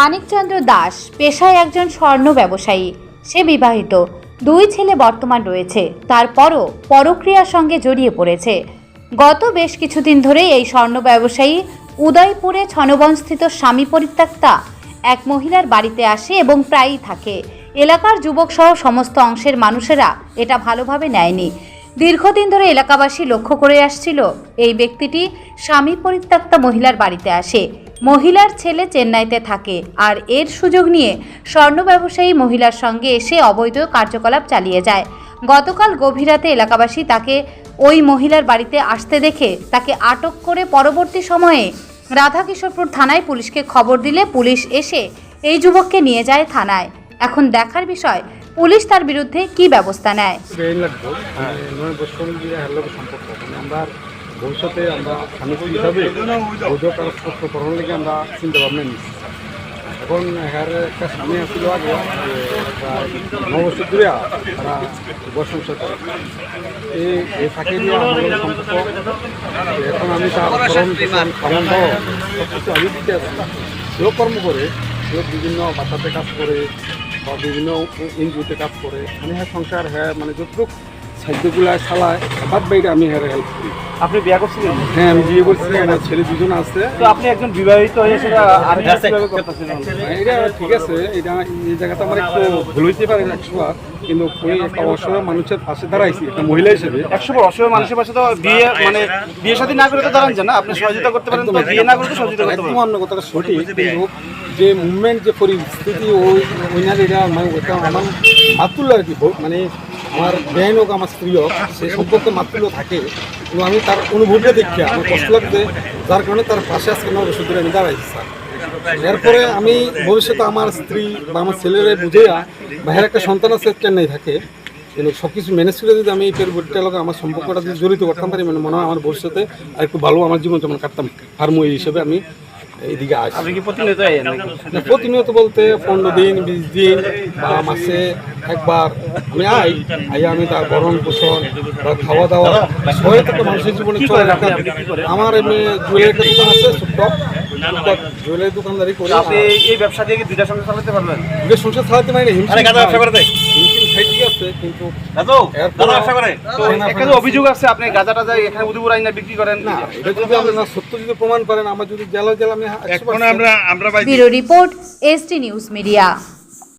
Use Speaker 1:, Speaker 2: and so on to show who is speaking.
Speaker 1: মানিকচন্দ্র দাস পেশায় একজন স্বর্ণ ব্যবসায়ী। সে বিবাহিত। দুই ছেলে বর্তমান রয়েছে। তারপরও পরক্রিয়ার সঙ্গে জড়িয়ে পড়েছে। গত বেশ কিছুদিন ধরে এই স্বর্ণ ব্যবসায়ী উদয়পুরে ছনবনস্থিত স্বামী পরিত্যক্তা এক মহিলার বাড়িতে আসে এবং প্রায়ই থাকে। এলাকার যুবক সহ সমস্ত অংশের মানুষেরা এটা ভালোভাবে নেয়নি। দীর্ঘদিন ধরে এলাকাবাসী লক্ষ্য করে আসছিল এই ব্যক্তিটি স্বামী পরিত্যক্তা মহিলার বাড়িতে আসে। মহিলার ছেলে চেন্নাইতে থাকে আর এর সুযোগ নিয়ে স্বর্ণ ব্যবসায়ী মহিলার সঙ্গে এসে অবৈধ কার্যকলাপ চালিয়ে যায়। গতকাল গভীর রাতে এলাকাবাসী তাকে ওই মহিলার বাড়িতে আসতে দেখে তাকে আটক করে পরবর্তী সময়ে রাধাকিশোরপুর থানায় পুলিশকে খবর দিলে পুলিশ এসে এই যুবককে নিয়ে যায় থানায়। এখন দেখার বিষয়, পুলিশ তার বিরুদ্ধে কী ব্যবস্থা নেয়?
Speaker 2: ভবিষ্যতে আমরা স্বামী হিসাবে বৈধ কাগজপত্র গ্রহণ লেগে আমরা চিন্তা ভাবনা নিচ্ছি। এখন হ্যার একটা স্বামী আসছিল আগে, যে প্রায় ন বছর ধরে তারা বয়স সংসার করে। এই এই ফাঁকে দিয়ে আমাদের সম্পর্ক, এখন আমি তার খাওয়ান দাওয়া সব আমি দিতে আছি সেও কর্ম করে, সেও বিভিন্ন বাচ্চাতে কাজ করে বা বিভিন্ন এনজিওতে কাজ করে। মানে হ্যাঁ সংসার হ্যাঁ মানে যতটুকু সাহায্যগুলা চালায় বাদ বাইরে আমি হ্যাঁ হেল্প করি।
Speaker 3: আপনি বিয়ে করছিলেন?
Speaker 2: হ্যাঁ আমি বিয়ে করছি আমার ছেলে দুজন আছে।
Speaker 3: তো আপনি একজন বিবাহিত হয়ে সেটা আর কীভাবে করতেছিলেন
Speaker 2: এটা ঠিক আছে এটা এই জায়গাটা আমার একটু ভুল হইতে পারে একশো কিন্তু ওই একটা অসহায় মানুষের পাশে দাঁড়াইছি একটা মহিলা হিসেবে।
Speaker 3: একশো বার অসহায় মানুষের পাশে তো বিয়ে মানে বিয়ে সাথে না করে তো দাঁড়ান না। আপনি সহযোগিতা করতে পারেন তো বিয়ে না করে তো সহযোগিতা করতে পারেন।
Speaker 2: আপনার কথাটা সঠিক কিন্তু যে মুভমেন্ট যে পরিস্থিতি ওই ওইনার এটা মানে আমার মাতুল্য আর কি মানে আমার বেআইন হোক, আমার স্ত্রী হোক, সে সম্পর্কে মাতুল্য থাকে। কিন্তু আমি তার অনুভূতিটা দেখি, আমার কষ্ট লাগছে, যার কারণে তার পাশে আজকে আমার ওষুধ আমি দাঁড়াইছি, স্যার। এরপরে আমি ভবিষ্যতে আমার স্ত্রী বা আমার ছেলেরা বুঝেয়া বাইরের একটা সন্তান আছে, চেন্নাই থাকে। কিন্তু সব কিছু ম্যানেজ করে যদি আমি এই পরিবর্তনটার লগে আমার সম্পর্কটা যদি জড়িত করতাম পারি মানে মনে হয় আমার ভবিষ্যতে আর একটু ভালো আমার জীবন যেমন কাটতাম ফার্মই হিসেবে আমি এইদিকে আসি।
Speaker 3: আপনি কি প্রতিনিয়ত
Speaker 2: বলতে পনেরো দিন বিশ দিন বা মাসে একবার আমি আই আই আমি তার ভরণ পোষণ বা খাওয়া দাওয়া সবাই থেকে মানুষের জীবনে চলে? আমার এমনি জুয়েলারি দোকান আছে ছোট্ট জুয়েলারি দোকানদারি করি।
Speaker 3: তো আপনি এই- ব্যবসা দিয়ে কি দুইটা সঙ্গে চালাতে পারবেন?
Speaker 2: দুটো সংসার চালাতে পারি না হিমশিম খাই। হিমশিম কিন্তু
Speaker 3: অভিযোগ আছে আপনি গাঁজা টাজা এখানে উদুপুর আইনা বিক্রি করেন।
Speaker 2: না এটা যদি আপনি না সত্য যদি প্রমাণ করেন আমার যদি জেলা জেলা আমি একশো
Speaker 4: এখন আমরা আমরা
Speaker 1: bureau report ST news media.